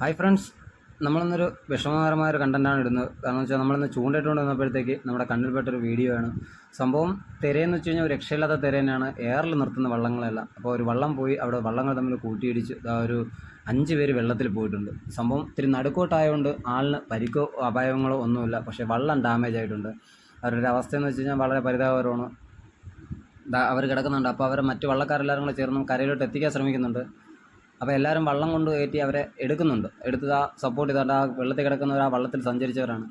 Hi friends. നമ്മളിന്നൊരു വിഷമകരമായ ഒരു കണ്ടന്റാണ് ഇടുന്നത്. കാരണം വെച്ചാൽ നമ്മളിന്ന് ചൂണ്ടിട്ടുകൊണ്ട് വന്നപ്പോഴത്തേക്ക് നമ്മുടെ കണ്ണിൽപ്പെട്ടൊരു വീഡിയോ ആണ്. സംഭവം തിരയെന്ന് വെച്ച് കഴിഞ്ഞാൽ ഒരു രക്ഷയില്ലാത്ത തിര തന്നെയാണ്. എയറിൽ നിർത്തുന്ന വള്ളങ്ങളെല്ലാം. അപ്പോൾ ഒരു വള്ളം പോയി അവിടെ വള്ളങ്ങൾ തമ്മിൽ കൂട്ടിയിടിച്ച് ഒരു അഞ്ച് പേര് വെള്ളത്തിൽ പോയിട്ടുണ്ട്. സംഭവം ഇത്തിരി നടുക്കോട്ടായതുകൊണ്ട് ആളിന് പരിക്കോ അപായങ്ങളോ ഒന്നുമില്ല. പക്ഷേ വള്ളം ഡാമേജ് ആയിട്ടുണ്ട്. അവരുടെ അവസ്ഥ എന്ന് വെച്ച് കഴിഞ്ഞാൽ വളരെ പരിതാപകരമാണ്. അവർ കിടക്കുന്നുണ്ട്. അപ്പോൾ അവർ മറ്റു വള്ളക്കാരെല്ലാവരും കൂടെ ചേർന്ന് കരയിലോട്ട് എത്തിക്കാൻ ശ്രമിക്കുന്നുണ്ട്. അപ്പോൾ എല്ലാവരും വള്ളം കൊണ്ട് കയറ്റി അവരെ എടുക്കുന്നുണ്ട്. എടുത്ത് ആ സപ്പോർട്ട് ചെയ്തിട്ട് ആ വെള്ളത്തിൽ കിടക്കുന്നവർ ആ വള്ളത്തിൽ സഞ്ചരിച്ചവരാണ്.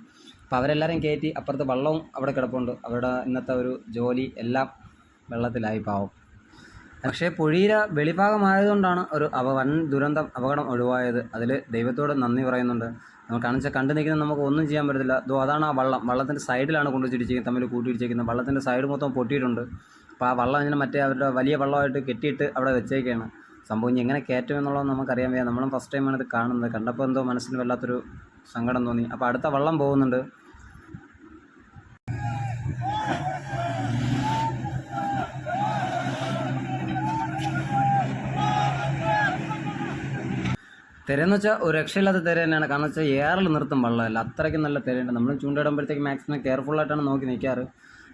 അപ്പോൾ അവരെല്ലാവരും കയറ്റി അപ്പുറത്ത് വള്ളവും അവിടെ കിടപ്പുണ്ട്. അവരുടെ ഇന്നത്തെ ഒരു ജോലി എല്ലാം വെള്ളത്തിലായി പാവം. പക്ഷേ പുഴീര വെളിഭാഗമായതുകൊണ്ടാണ് ഒരു അപ വൻ ദുരന്തം അപകടം ഒഴിവായത്. അതിൽ ദൈവത്തോട് നന്ദി പറയുന്നുണ്ട്. നമുക്ക് കാണിച്ച കണ്ടു നിൽക്കുന്നത് നമുക്ക് ഒന്നും ചെയ്യാൻ പറ്റത്തില്ല. ദോ അതാണ് ആ വള്ളം. വള്ളത്തിന്റെ സൈഡിലാണ് കൊണ്ടുവച്ചിരിക്കുന്നത് തമ്മിൽ കൂട്ടിയിടിച്ചിരിക്കുന്നത് വള്ളത്തിന്റെ സൈഡ് മൊത്തം പൊട്ടിയിട്ടുണ്ട്. അപ്പോൾ ആ വള്ളം ഇങ്ങനെ മറ്റേ അവരുടെ വലിയ വള്ളമായിട്ട് കെട്ടിയിട്ട് അവിടെ വെച്ചേക്കാണ്. സംഭവം ഇനി എങ്ങനെ കയറ്റും എന്നുള്ളത് നമുക്കറിയാൻ വയ്യ. നമ്മളും ഫസ്റ്റ് ടൈമാണ് ഇത് കാണുന്നത്. കണ്ടപ്പോൾ എന്തോ മനസ്സിന് വല്ലാത്തൊരു സങ്കടം തോന്നി. അപ്പോൾ അടുത്ത വള്ളം പോകുന്നുണ്ട്. തിരയെന്ന് വെച്ചാൽ ഒരു രക്ഷയില്ലാത്ത തിര തന്നെയാണ്. കാരണം വെച്ചാൽ ഏറിൽ നിർത്തും വള്ളമല്ല അത്രയ്ക്ക് നല്ല തിരയുണ്ട് നമ്മൾ ചൂണ്ടയിടുമ്പോഴത്തേക്ക് മാക്സിമം കെയർഫുള്ളായിട്ടാണ് നോക്കി നിൽക്കാറ്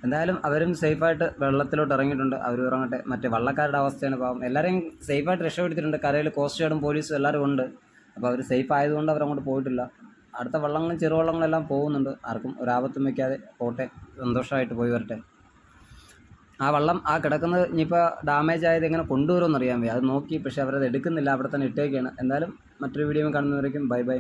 എന്തായാലും അവരും സേഫായിട്ട് വെള്ളത്തിലോട്ട് ഇറങ്ങിയിട്ടുണ്ട്. അവർ ഇറങ്ങട്ടെ മറ്റേ വള്ളക്കാരുടെ അവസ്ഥയാണ് പാവം. എല്ലാവരെയും സേഫായിട്ട് രക്ഷപ്പെടുത്തിയിട്ടുണ്ട്. കരയിൽ കോസ്റ്റ് ഗാർഡും പോലീസും എല്ലാവരും ഉണ്ട്. അപ്പോൾ അവർ സേഫ് ആയതുകൊണ്ട് അവർ അങ്ങോട്ട് പോയിട്ടില്ല. അടുത്ത വള്ളങ്ങളും ചെറുവള്ളങ്ങളെല്ലാം പോകുന്നുണ്ട്. ആർക്കും ഒരാപത്തും വയ്ക്കാതെ പോട്ടെ. സന്തോഷമായിട്ട് പോയി വരട്ടെ. ആ വള്ളം ആ കിടക്കുന്നത് ഇനിയിപ്പോൾ ഡാമേജ് ആയത് എങ്ങനെ കൊണ്ടുവരുമെന്ന് അറിയാൻ വയ്യ. അത് നോക്കി പക്ഷേ അവരത് എടുക്കുന്നില്ല. അവിടെ തന്നെ ഇട്ടേക്കാണ്. എന്തായാലും മറ്റൊരു വീഡിയോ കാണുന്നവരേക്കും ബൈ ബൈ